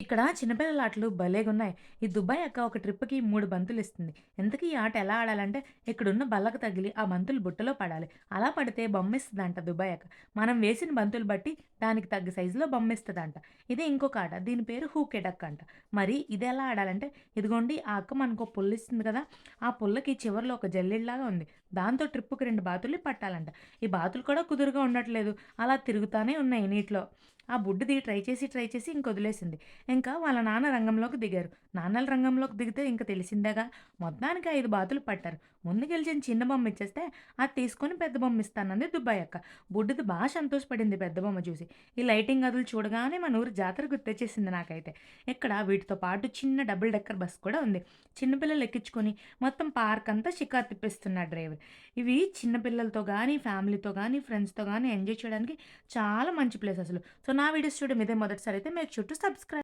ఇక్కడ చిన్నపిల్లల ఆటలు భలేగున్నాయి. ఈ దుబాయ్ అక్క ఒక ట్రిప్‌కి 3 బంతులిస్తుంది. ఇంతకీ ఈ ఆట ఎలా ఆడాలంటే ఇక్కడున్న బల్లకు తగిలి ఆ బంతులు బుట్టలో పడాలి. అలా పడితే బొమ్మిస్తుందంట దుబాయ్ అక్క. మనం వేసిన బంతులు బట్టి దానికి తగ్గ సైజులో బొమ్మిస్తుందంట ఇదే ఇంకొక ఆట. దీని పేరు హూకే అంట. మరి ఇది ఎలా ఆడాలంటే ఇదిగోండి ఆ అక్క మనకో పుల్లిస్తుంది కదా! ఆ పుల్లకి చివర్లో ఒక జల్లెడలాగా ఉంది. దాంతో ట్రిప్పుకి రెండు బాతుల్ని పట్టాలంట. ఈ బాతులు కూడా కుదురుగా ఉండట్లేదు. అలా తిరుగుతానే ఉన్నాయి నీటిలో. ఆ బుడ్డిది ట్రై చేసి, ట్రై చేసి ఇంక వదిలేసింది ఇంకా వాళ్ళ నాన్న రంగంలోకి దిగారు. నాన్నల రంగంలోకి దిగితే ఇంక తెలిసిందేగా! మొత్తానికి ఐదు బాతులు పట్టారు. ముందు గెలిచిన చిన్న బొమ్మ ఇచ్చేస్తే అది తీసుకొని పెద్ద బొమ్మ ఇస్తానంది దుబాయ్ అక్క. బుడ్డిది బాగా సంతోషపడింది పెద్ద బొమ్మ చూసి. ఈ లైటింగ్ గదులు చూడగానే మన ఊరు జాతర గుర్తొచ్చేసింది నాకైతే. ఇక్కడ వీటితో పాటు చిన్న డబుల్ డెక్కర్ బస్ కూడా ఉంది. చిన్నపిల్లలు ఎక్కించుకొని మొత్తం పార్క్ అంతా షికారు తిప్పిస్తున్నాడు డ్రైవర్. ఇవి చిన్న పిల్లలతో ఫ్యామిలీతో కానీ ఫ్రెండ్స్‌తో కానీ ఎంజాయ్ చేయడానికి చాలా మంచి ప్లేస్ అసలు. సో, నా వీడియోస్ చూడడం ఇదే మొదటిసారి అయితే మేక్ చుట్టూ సబ్స్క్రైబ్.